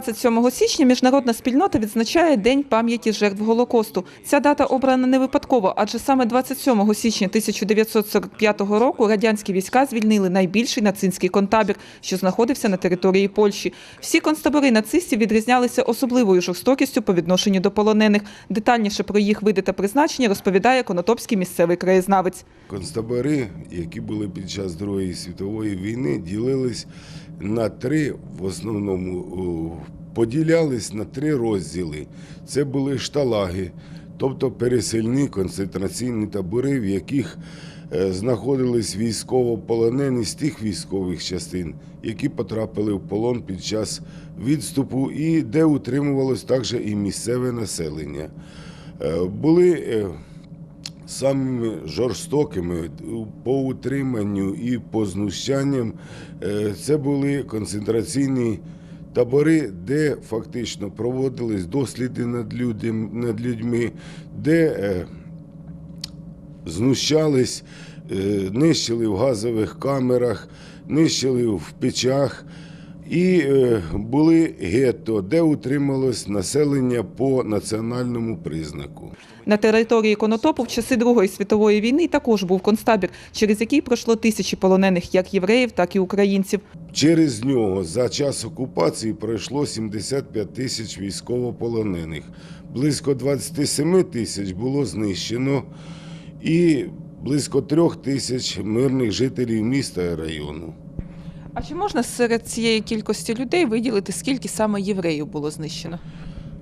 27 січня міжнародна спільнота відзначає День пам'яті жертв Голокосту. Ця дата обрана не випадково, адже саме 27 січня 1945 року радянські війська звільнили найбільший нацистський концтабір, що знаходився на території Польщі. Всі концтабори нацистів відрізнялися особливою жорстокістю по відношенню до полонених. Детальніше про їх види та призначення розповідає конотопський місцевий краєзнавець. Концтабори, які були під час Другої світової війни, ділились на три, в основному поділялись на три розділи. Це були шталаги, тобто пересильні концентраційні табори, в яких е, знаходились військовополонені з тих військових частин, які потрапили в полон під час відступу, і де утримувалось також і місцеве населення. Е, Були е, самими жорстокими по утриманню і по знущанням е, це були концентраційні табори, де фактично проводились досліди над, людьми, де е, знущались, е, нищили в газових камерах, нищили в печах. І е, були гетто, де утрималось населення по національному признаку. На території Конотопу в часи Другої світової війни також був концтабір, через який пройшло тисячі полонених як євреїв, так і українців. Через нього за час окупації пройшло 75 тисяч військовополонених. Близько 27 тисяч було знищено і близько трьох тисяч мирних жителів міста і району. А чи можна серед цієї кількості людей виділити, скільки саме євреїв було знищено?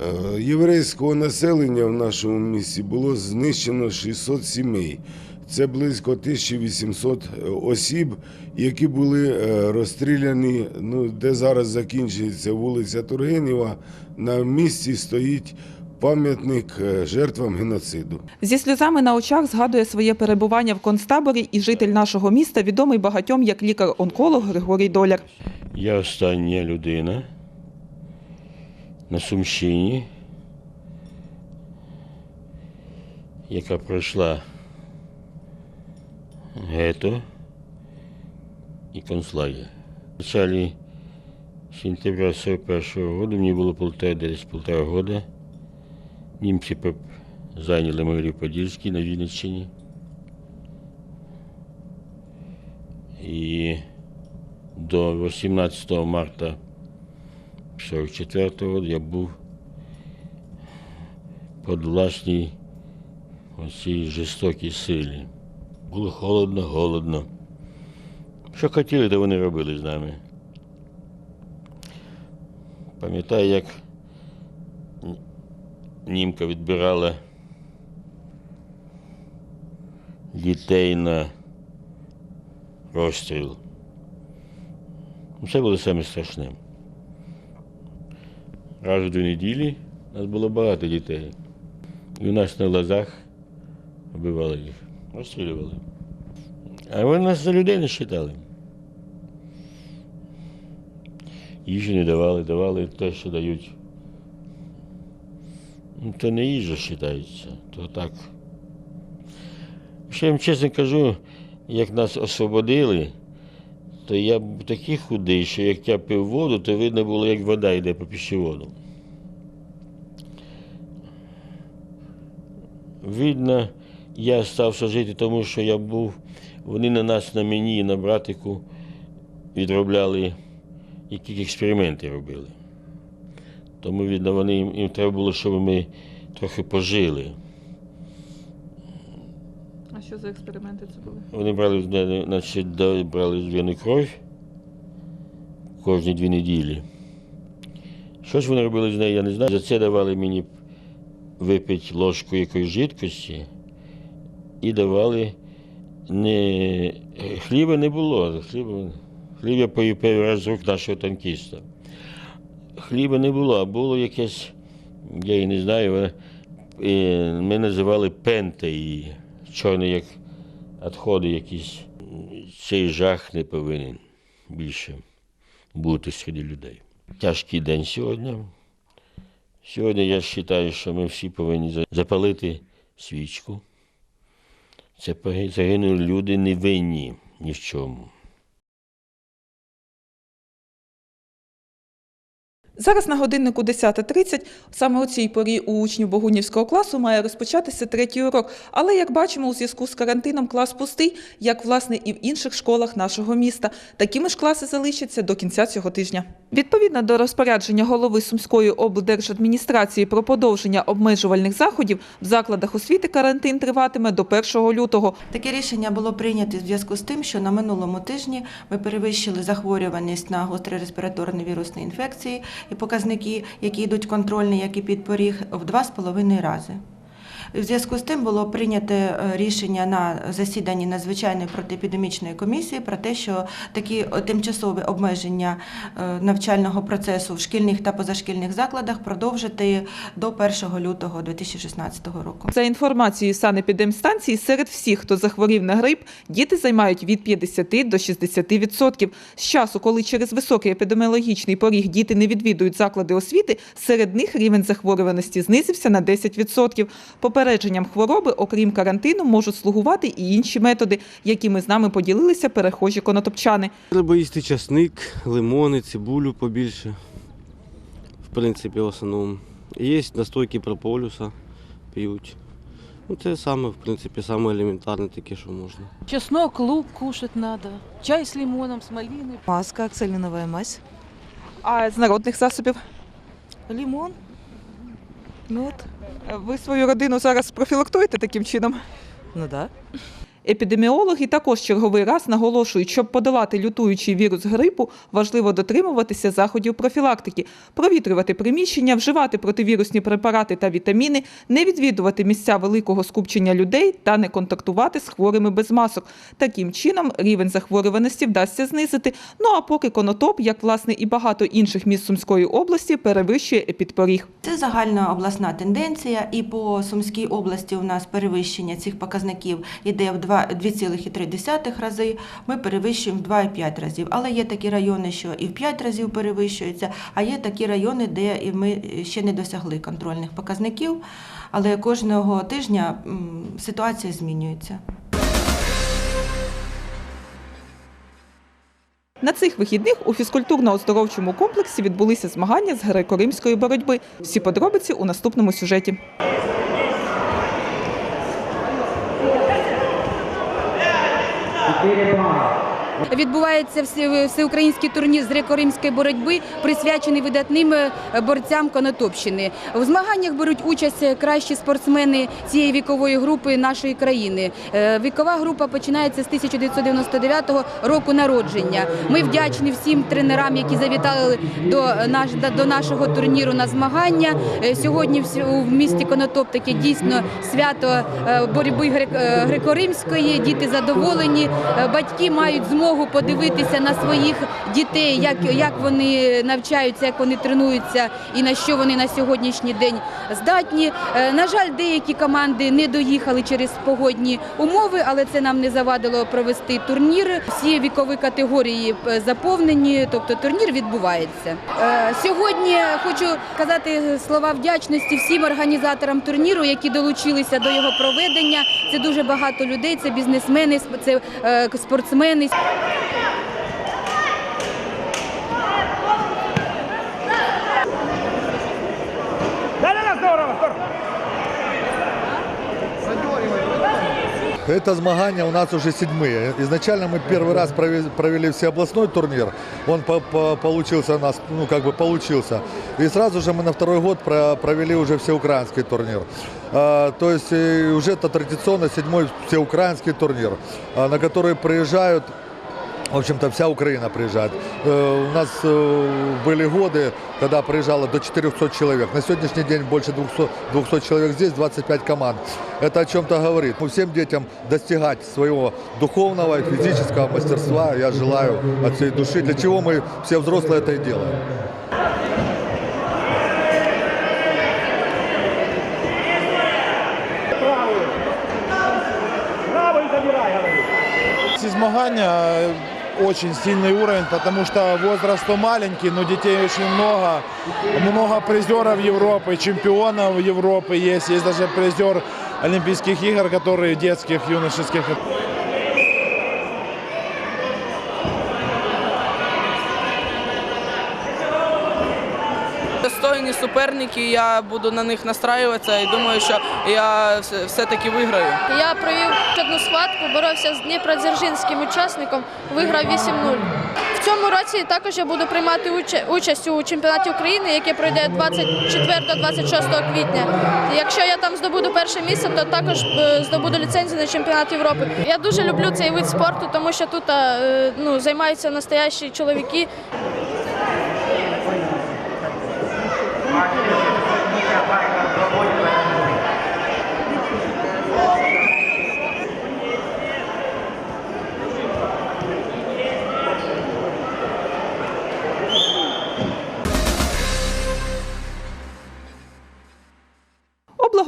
Е, Єврейського населення в нашому місті було знищено 600 сімей. Це близько 1800 осіб, які були е, розстріляні, ну, де зараз закінчується вулиця Тургенєва. На місці стоїть пам'ятник е, жертвам геноциду. Зі сльозами на очах згадує своє перебування в концтаборі і житель нашого міста, відомий багатьом як лікар-онколог Григорій Доляр. Я остання людина на Сумщині, яка пройшла гето і концлагер. В началі сентября 41 года, мені було полтора, десь полтора года, німці зайняли Могилів-Подільський на Вінниччині. І до 18 марта 44 року я був під власній оцій жорстокій силі. Було холодно, голодно. Що хотіли, то вони робили з нами. Пам'ятаю, як німка відбирала дітей на розстріл. Це було саме страшне. Раз в дві неділі у нас було багато дітей. І у нас на глазах вбивали їх, розстрілювали. А вони нас за людей не вважали. Їжі не давали, давали те, що дають. Ну, то не їжа вважається, то так. Ще я вам чесно кажу, як нас освободили, то я був такий худий, що як я пив воду, то видно було, як вода йде по пищеводу. Видно, я стався жити, тому що я був, вони на нас, на мені на братику відробляли, які експерименти робили. Тому, видно, вони, їм, їм треба було, щоб ми трохи пожили. А що за експерименти це були? Вони брали, з мене, значить, брали з мене кров кожні дві неділі. Що ж вони робили з нею, я не знаю. За це давали мені випити ложку якоїсь жидкості і давали не... хліба не було. Хліба, хліб я поїв перший раз з рук нашого танкіста. Хліба не було, а було якесь, я і не знаю, е, ми називали пента її, чорний як відходи якісь. Цей жах не повинен більше бути серед людей. Тяжкий день сьогодні. Сьогодні я вважаю, що ми всі повинні запалити свічку. Це загинули люди невинні ні в чому. Зараз на годиннику 10.30, саме у цій порі у учнів Богунівського класу має розпочатися третій урок. Але, як бачимо, у зв'язку з карантином клас пустий, як, власне, і в інших школах нашого міста. Такими ж класи залишаться до кінця цього тижня. Відповідно до розпорядження голови Сумської облдержадміністрації про подовження обмежувальних заходів, в закладах освіти карантин триватиме до 1 лютого. Таке рішення було прийнято в зв'язку з тим, що на минулому тижні ми перевищили захворюваність на гострі респіраторні вірусні інфекції і показники, які йдуть контрольні, як і підпоріг, в два з половиною рази. В зв'язку з тим було прийнято е, рішення на засіданні надзвичайної протиепідемічної комісії про те, що такі е, тимчасові обмеження е, навчального процесу в шкільних та позашкільних закладах продовжити до 1 лютого 2016 року. За інформацією санепідемстанції, серед всіх, хто захворів на грип, діти займають від 50 до 60%. З часу, коли через високий епідеміологічний поріг діти не відвідують заклади освіти, серед них рівень захворюваності знизився на 10%. Попередженням хвороби, окрім карантину, можуть слугувати і інші методи, якими з нами поділилися перехожі конотопчани. Треба їсти часник, лимони, цибулю побільше. В принципі, в основному. Є настойки прополюса, п'ють. Ну, це саме, в принципі, саме елементарне таке, що можна. Чеснок, лук кушать надо. Чай с лимоном, с малиной. Маска, аксалиновая мазь, А з народних засобів лимон, мед. Ви свою родину зараз профілактуєте таким чином? Ну да. Епідеміологи також черговий раз наголошують, щоб подолати лютуючий вірус грипу, важливо дотримуватися заходів профілактики, провітрювати приміщення, вживати противірусні препарати та вітаміни, не відвідувати місця великого скупчення людей та не контактувати з хворими без масок. Таким чином рівень захворюваності вдасться знизити. Ну а поки конотоп, як власне і багато інших міст Сумської області, перевищує епідпоріг. Це загальна обласна тенденція, і по Сумській області у нас перевищення цих показників йде в два- 2,3 рази. Ми перевищуємо в 2,5 разів. Але є такі райони, що і в 5 разів перевищуються, а є такі райони, де і ми ще не досягли контрольних показників. Але кожного тижня ситуація змінюється. На цих вихідних у фізкультурно-оздоровчому комплексі відбулися змагання з греко-римської боротьби. Всі подробиці у наступному сюжеті. Stay tomorrow. Відбувається всеукраїнський турнір з греко-римської боротьби, присвячений видатним е, борцям Конотопщини. У змаганнях беруть участь е, кращі спортсмени цієї вікової групи нашої країни. Е, Вікова група починається з 1999 року народження. Ми вдячні всім тренерам, які завітали до, наш, до нашого турніру на змагання. Сьогодні в місті Конотоп таке дійсно свято боротьби грек- греко-римської. Діти задоволені. Батьки мають змогу подивитися на своїх дітей, як, як вони навчаються, як вони тренуються і на що вони на сьогоднішній день здатні. Е, На жаль, деякі команди не доїхали через погодні умови, але це нам не завадило провести турнір. Всі вікові категорії е, заповнені, тобто турнір відбувається. Е, Сьогодні хочу казати слова вдячності всім організаторам турніру, які долучилися до його проведення. Це дуже багато людей, це бізнесмени, це спортсмени. Это змагания у нас уже седьмые. Изначально мы первый раз прове- провели всеобластной турнир. Он по- по- получился у нас, ну как бы получился. И сразу же мы на второй год про- провели уже всеукраинский турнир. А, то есть э, уже это традиционно седьмой всеукраинский турнир, а, на который приезжают в общем-то, вся Украина приезжает. Э, У нас э, были годы, когда приезжало до 400 человек. На сегодняшний день больше 200, 200 человек здесь, 25 команд. Это о чем-то говорит. Ну, Всем детям достигать своего духовного и физического мастерства я желаю от всей души, для чего мы все взрослые это и делаем. Эти змагания э, очень сильный уровень, потому что возраст то маленький, но детей очень много. Много призеров Европы, чемпионов Европы есть. Есть даже призер Олимпийских игр, которые детских, юношеских. Суперники, я буду на них настраюватися і думаю, що я все- все-таки виграю. Я провів одну схватку, боровся з Дніпродзержинським учасником, виграв 8-0. В цьому році також я буду приймати участь у чемпіонаті України, який пройде 24-26 квітня. Якщо я там здобуду перше місце, то також е, здобуду ліцензію на чемпіонат Європи. Я дуже люблю цей вид спорту, тому що тут е, ну, займаються настоящі чоловіки.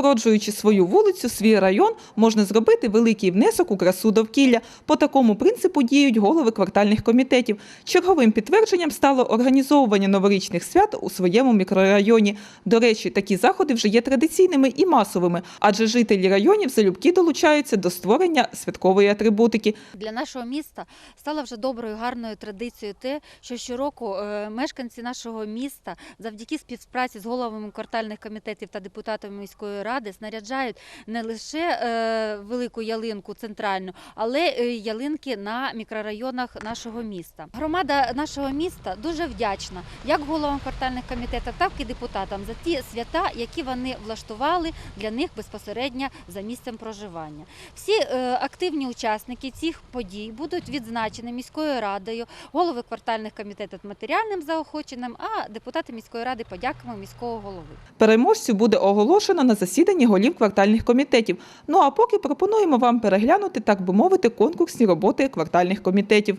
Облагороджуючи свою вулицю, свій район, можна зробити великий внесок у красу довкілля. По такому принципу діють голови квартальних комітетів. Черговим підтвердженням стало організовування новорічних свят у своєму мікрорайоні. До речі, такі заходи вже є традиційними і масовими, адже жителі районів залюбки долучаються до створення святкової атрибутики. Для нашого міста стало вже доброю гарною традицією те, що щороку е, мешканці нашого міста завдяки співпраці з головами квартальних комітетів та депутатами міської ради снаряджають не лише е, велику ялинку центральну, але е, ялинки на мікрорайонах нашого міста. Громада нашого міста дуже вдячна як головам квартальних комітетів, так і депутатам за ті свята, які вони влаштували для них безпосередньо за місцем проживання. Всі е, активні учасники цих подій будуть відзначені міською радою, голови квартальних комітетів матеріальним заохоченням, а депутати міської ради подяками міського голови. Переможцю буде оголошено на засіданні голів квартальних комітетів. Ну а поки пропонуємо вам переглянути, так би мовити, конкурсні роботи квартальних комітетів.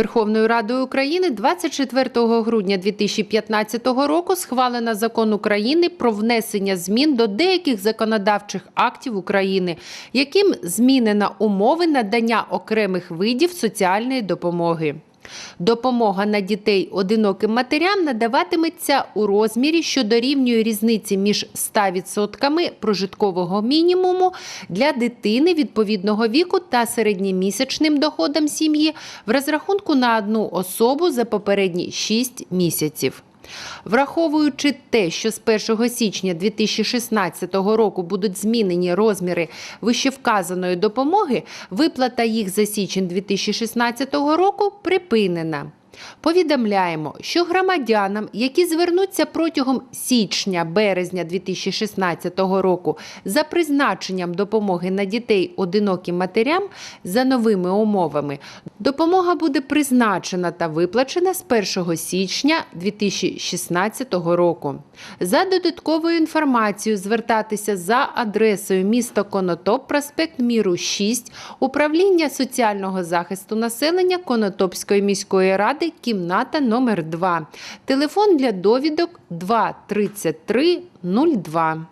Верховною Радою України 24 грудня 2015 року схвалена закон України про внесення змін до деяких законодавчих актів України, яким змінена умови надання окремих видів соціальної допомоги. Допомога на дітей одиноким матерям надаватиметься у розмірі, що дорівнює різниці між 100% прожиткового мінімуму для дитини відповідного віку та середньомісячним доходом сім'ї в розрахунку на одну особу за попередні 6 місяців. Враховуючи те, що з 1 січня 2016 року будуть змінені розміри вищевказаної допомоги, виплата їх за січень 2016 року припинена. Повідомляємо, що громадянам, які звернуться протягом січня-березня 2016 року за призначенням допомоги на дітей одиноким матерям за новими умовами, допомога буде призначена та виплачена з 1 січня 2016 року. За додатковою інформацією звертатися за адресою місто Конотоп, проспект Міру 6, управління соціального захисту населення Конотопської міської ради, кімната номер 2. Телефон для довідок 2 33 02.